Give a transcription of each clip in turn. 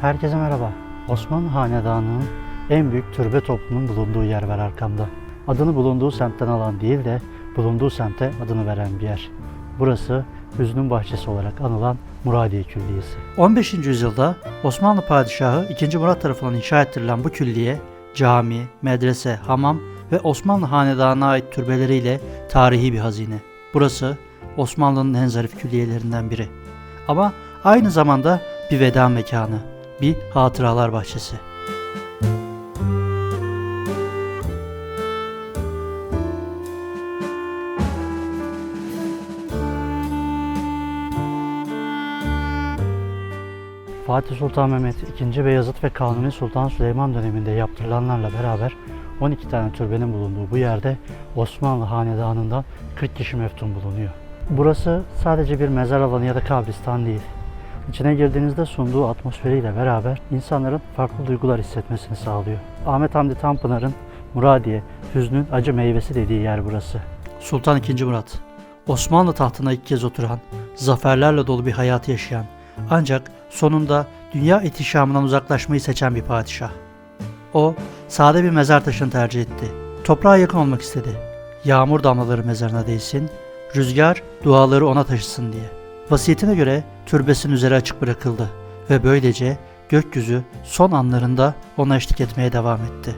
Herkese merhaba. Osmanlı Hanedanı'nın en büyük türbe toplumunun bulunduğu yer var arkamda. Adını bulunduğu semtten alan değil de bulunduğu semte adını veren bir yer. Burası Hüznün Bahçesi olarak anılan Muradiye Külliyesi. 15. yüzyılda Osmanlı Padişahı 2. Murat tarafından inşa ettirilen bu külliye cami, medrese, hamam ve Osmanlı Hanedanı'na ait türbeleriyle tarihi bir hazine. Burası Osmanlı'nın en zarif külliyelerinden biri. Ama aynı zamanda bir veda mekanı, bir hatıralar bahçesi. Fatih Sultan Mehmet II. Beyazıt ve Kanuni Sultan Süleyman döneminde yaptırılanlarla beraber 12 tane türbenin bulunduğu bu yerde Osmanlı Hanedanı'ndan 40 kişi meftun bulunuyor. Burası sadece bir mezar alanı ya da kabristan değil. İçine girdiğinizde sunduğu atmosferiyle beraber insanların farklı duygular hissetmesini sağlıyor. Ahmet Hamdi Tanpınar'ın Muradiye, hüznün acı meyvesi dediği yer burası. Sultan II. Murat, Osmanlı tahtına ilk kez oturan, zaferlerle dolu bir hayat yaşayan, ancak sonunda dünya ihtişamından uzaklaşmayı seçen bir padişah. O, sade bir mezar taşını tercih etti. Toprağa yakın olmak istedi. Yağmur damlaları mezarına değsin, rüzgar duaları ona taşısın diye. Vasiyetine göre türbesinin üzeri açık bırakıldı ve böylece gökyüzü son anlarında ona eşlik etmeye devam etti.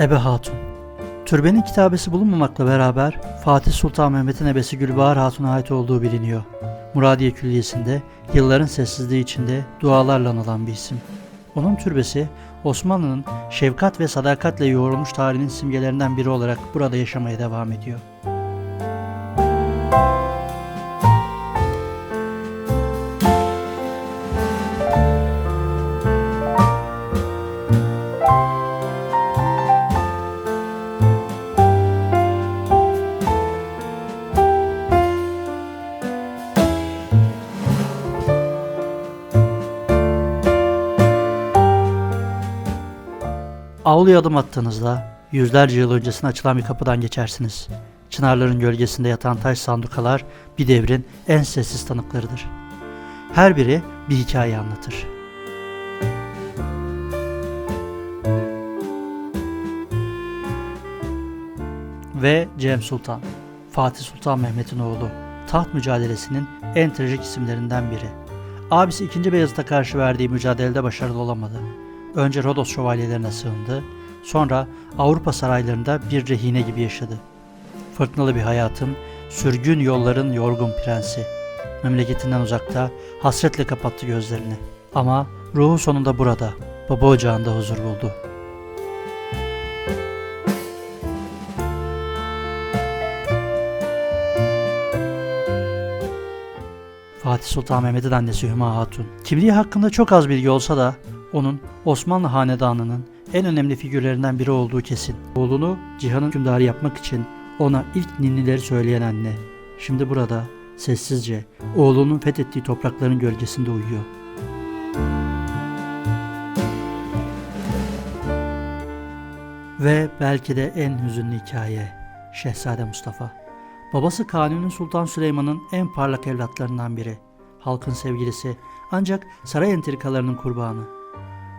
Ebe Hatun Türbenin kitabesi bulunmamakla beraber Fatih Sultan Mehmet'in ebesi Gülbahar Hatun'a ait olduğu biliniyor. Muradiye Külliyesi'nde yılların sessizliği içinde dualarla anılan bir isim. Onun türbesi Osmanlı'nın şefkat ve sadakatle yoğrulmuş tarihinin simgelerinden biri olarak burada yaşamaya devam ediyor. Avluya adım attığınızda yüzlerce yıl öncesine açılan bir kapıdan geçersiniz. Çınarların gölgesinde yatan taş sandukalar bir devrin en sessiz tanıklarıdır. Her biri bir hikaye anlatır. Ve Cem Sultan, Fatih Sultan Mehmet'in oğlu, taht mücadelesinin en trajik isimlerinden biri. Abisi 2. Beyazıt'a karşı verdiği mücadelede başarılı olamadı. Önce Rodos şövalyelerine sığındı, sonra Avrupa saraylarında bir rehine gibi yaşadı. Fırtınalı bir hayatın, sürgün yolların yorgun prensi. Memleketinden uzakta hasretle kapattı gözlerini. Ama ruhu sonunda burada, baba ocağında huzur buldu. Fatih Sultan Mehmet'in annesi Hüma Hatun. Kimliği hakkında çok az bilgi olsa da onun Osmanlı Hanedanı'nın en önemli figürlerinden biri olduğu kesin. Oğlunu cihanın hükümdarı yapmak için ona ilk ninnileri söyleyen anne. Şimdi burada sessizce oğlunun fethettiği toprakların gölgesinde uyuyor. Ve belki de en hüzünlü hikaye Şehzade Mustafa. Babası Kanuni Sultan Süleyman'ın en parlak evlatlarından biri. Halkın sevgilisi ancak saray entrikalarının kurbanı.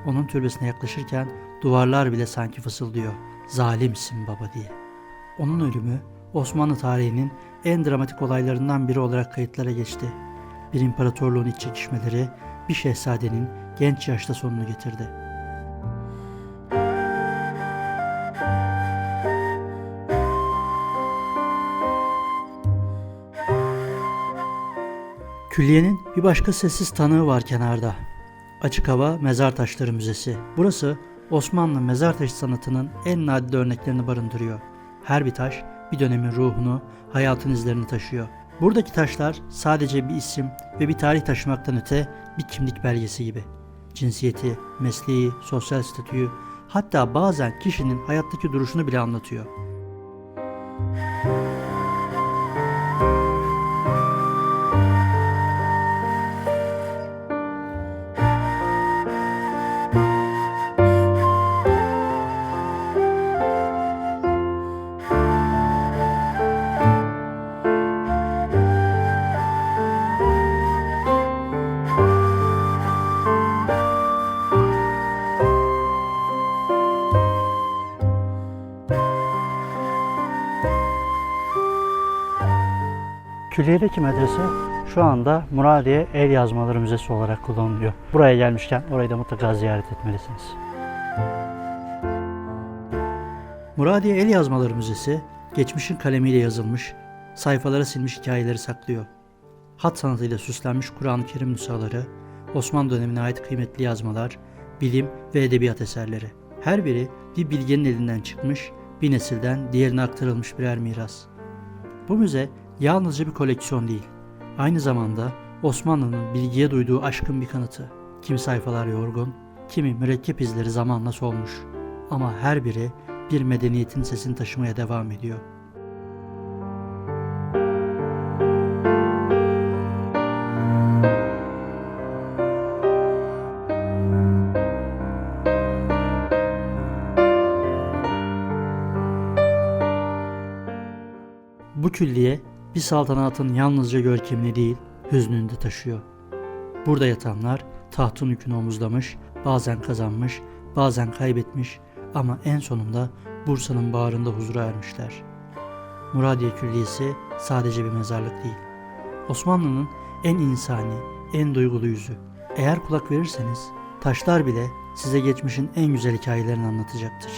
Onun türbesine yaklaşırken duvarlar bile sanki fısıldıyor. Zalimsin baba diye. Onun ölümü Osmanlı tarihinin en dramatik olaylarından biri olarak kayıtlara geçti. Bir imparatorluğun iç çekişmeleri bir şehzadenin genç yaşta sonunu getirdi. Külliyenin bir başka sessiz tanığı var kenarda. Açık Hava Mezar Taşları Müzesi. Burası Osmanlı mezar taşı sanatının en nadide örneklerini barındırıyor. Her bir taş bir dönemin ruhunu, hayatın izlerini taşıyor. Buradaki taşlar sadece bir isim ve bir tarih taşımaktan öte bir kimlik belgesi gibi. Cinsiyeti, mesleği, sosyal statüyü, hatta bazen kişinin hayattaki duruşunu bile anlatıyor. Külliye'deki medrese şu anda Muradiye El Yazmaları Müzesi olarak kullanılıyor. Buraya gelmişken orayı da mutlaka ziyaret etmelisiniz. Muradiye El Yazmaları Müzesi, geçmişin kalemiyle yazılmış, sayfalara silmiş hikayeleri saklıyor. Hat sanatıyla süslenmiş Kur'an-ı Kerim nüshaları, Osmanlı dönemine ait kıymetli yazmalar, bilim ve edebiyat eserleri. Her biri bir bilgenin elinden çıkmış, bir nesilden diğerine aktarılmış birer miras. Bu müze yalnızca bir koleksiyon değil, aynı zamanda Osmanlı'nın bilgiye duyduğu aşkın bir kanıtı. Kimi sayfalar yorgun, kimi mürekkep izleri zamanla solmuş. Ama her biri bir medeniyetin sesini taşımaya devam ediyor. Bu külliye bir saltanatın yalnızca görkemini değil, hüznünü de taşıyor. Burada yatanlar tahtın yükünü omuzlamış, bazen kazanmış, bazen kaybetmiş ama en sonunda Bursa'nın bağrında huzura ermişler. Muradiye Külliyesi sadece bir mezarlık değil. Osmanlı'nın en insani, en duygulu yüzü. Eğer kulak verirseniz taşlar bile size geçmişin en güzel hikayelerini anlatacaktır.